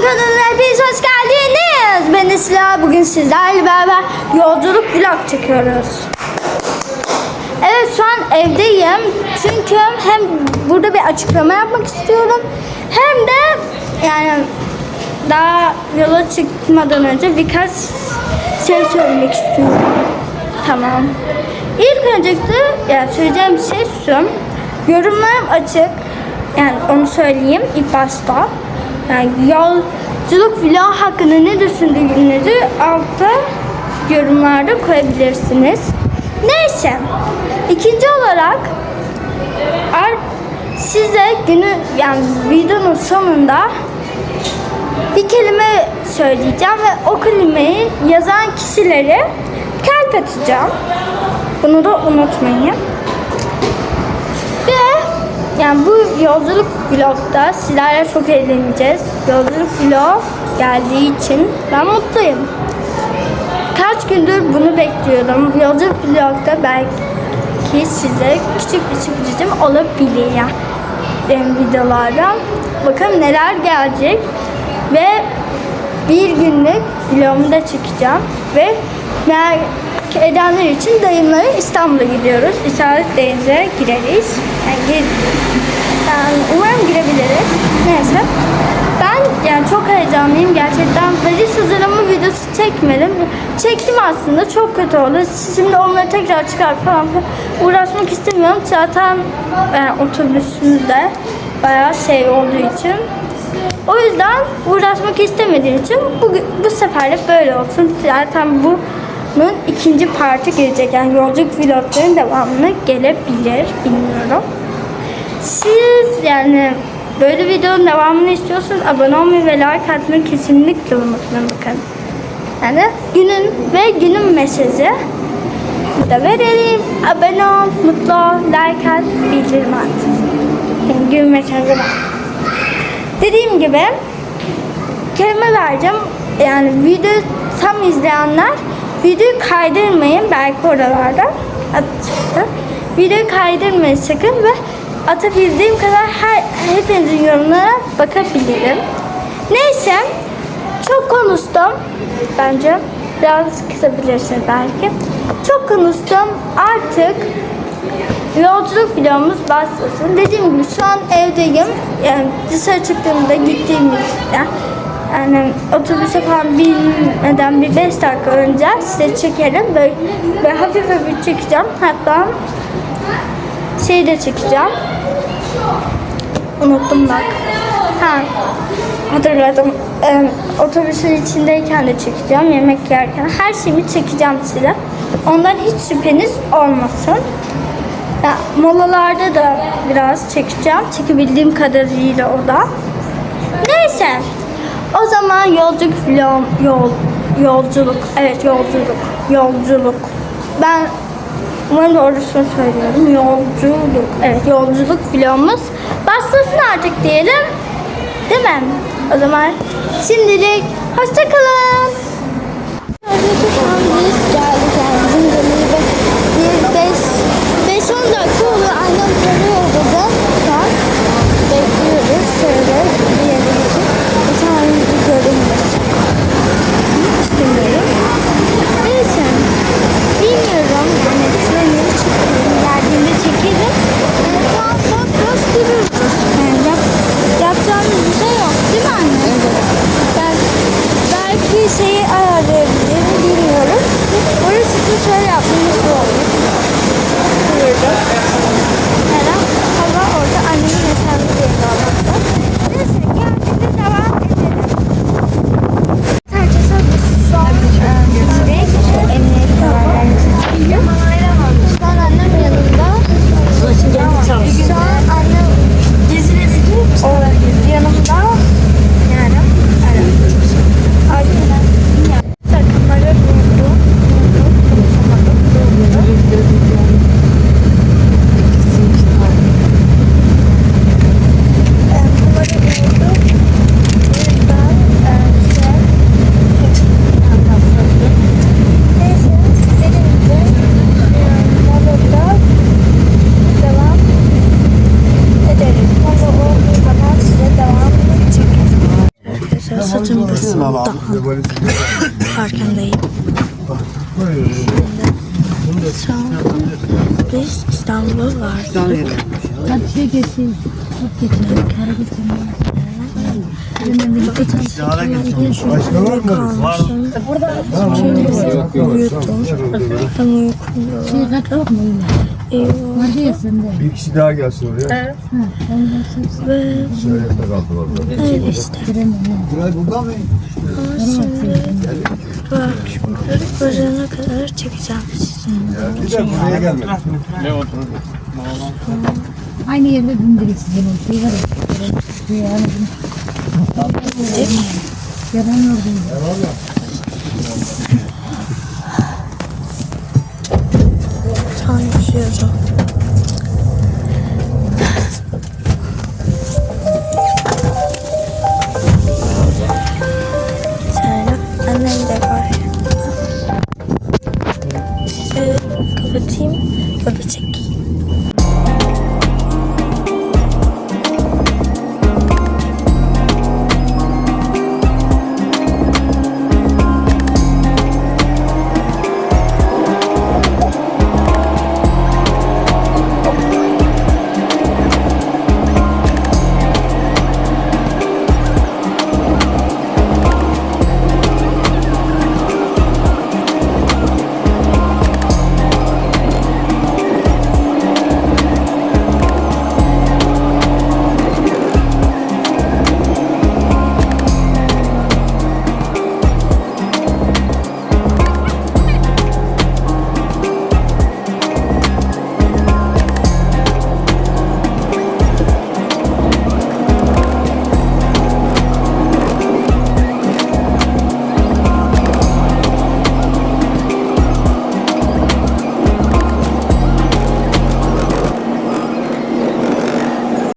Can kanalına hepiniz hoş geldiniz. Ben Esra. Bugün sizlerle beraber yolculuk vlog çekiyoruz. Evet şu an evdeyim. Çünkü hem burada bir açıklama yapmak istiyorum. Hem de yani daha yola çıkmadan önce birkaç şey söylemek istiyorum. Tamam. İlk öncelikle yani söyleyeceğim şey şu. Yorumlarım açık. Yani onu söyleyeyim ilk başta. Yani yolculuk vlog hakkında ne düşündüğünüzü altta yorumlarda koyabilirsiniz. Neyse. İkinci olarak ar- size günü yani videonun sonunda bir kelime söyleyeceğim ve o kelimeyi yazan kişilere kalp atacağım. Bunu da unutmayın. Yani bu yolculuk vlogda sizlerle çok eğleneceğiz. Yolculuk vlog geldiği için ben mutluyum. Kaç gündür bunu bekliyorum. Yolculuk vlogda belki size küçük bir sürprizim olabilir ya. Benim videolarda. Bakalım neler gelecek. Ve bir günlük vlogumu da çekeceğim. Ve merak edenler için dayımlara İstanbul'a gidiyoruz. İşaret Deniz'e gireriz. Yani, yani umarım girebiliriz. Neyse. Ben yani çok heyecanlıyım gerçekten. Valiz hazırlama videosu çekmedim. Çektim aslında çok kötü oldu. Şimdi onları tekrar çıkar falan uğraşmak istemiyorum. Zaten yani otobüsümüzde bayağı şey olduğu için. O yüzden uğraşmak istemediğim için bu, bu seferlik böyle olsun. Zaten bunun ikinci parti gelecek. Yani yolculuk vlogların devamını gelebilir. Bilmiyorum. Siz yani böyle videonun devamını istiyorsanız abone olmayı ve like atmayı kesinlikle unutmayın bakın. Yani günün ve günün mesajı da verelim. Abone ol, mutlu ol, like at, bildirim at. Yani gün mesajı var. Dediğim gibi kelime vereceğim. Yani video tam izleyenler videoyu kaydırmayın belki oralarda açıkçası. Videoyu kaydırmayın sakın ve atabildiğim kadar her hepinizin yorumlara bakabilirim. Neyse çok konuştum bence. Biraz kısabilirsiniz belki. Çok konuştum. Artık Yolculuk videomuz başlasın. Dediğim gibi şu an evdeyim. Yani dışarı çıktığımda gittiğimizde yani otobüse falan binmeden bir 5 dakika önce size çekerim. Böyle, böyle hafif hafif çekeceğim. Hatta şey de çekeceğim. Unuttum bak. Ha, hatırladım. Ee, otobüsün içindeyken de çekeceğim. Yemek yerken. Her şeyimi çekeceğim size. Ondan hiç şüpheniz olmasın. Ya, molalarda da biraz çekeceğim. Çekebildiğim kadarıyla o da. Neyse. O zaman yolculuk vlog, yol, yolculuk. Evet yolculuk. Yolculuk. Ben umarım doğrusunu söylüyorum. Yolculuk. Evet yolculuk vlogumuz başlasın artık diyelim. Değil mi? O zaman şimdilik hoşçakalın. Arkadaşlar şu an biz geldik yani bizim dönemi ve bir 5 5-10 dakika oluyor annem tanıyor burada şu an bekliyoruz şöyle bir yere için bir tane yüzü görünmesin istemiyorum neyse bilmiyorum hani şuraya yeri çekelim geldiğinde çekelim yani şu an boş boş duruyoruz yani yap, yapacağımız bir şey yok değil mi anne? Ben belki şeyi ayarlayabilirim bilmiyorum. İçin şöyle yapmamız olmuş. Buyurun. Neden? Hava orada annemin hesabı diye kalmakta. Neyse geldiğinde devam edelim. Herkese biz şu an buraya gidiyor. Emniyet kamerlerimizi gidiyor. Şu an annem yanımda. Şu an annem o yanımda. Yani evet. Arkadan kamera durdu. Durdu. Konuşamadım. Durdu. Saçım burada. Farkındayım. Şu an biz İstanbul'a vardık. Karşıya geçeyim. Çok geçelim. Kara. Başka var mı? Çünkü uyuttum. Ben uykumda Şey kaç yok mu yine? Vardı ya sende. Bir kişi daha gelsin oraya. ve Şöyle kaldı orada. öyle işte. Güray burada mı? Ama şimdi bak kadar çekeceğim sizin. Bir de buraya gelmedi. Aynı yerde bindirik sizin o şey var ya. Üşüyorum. Şöyle. Annem de var. Şöyle kapatayım. Burada çek.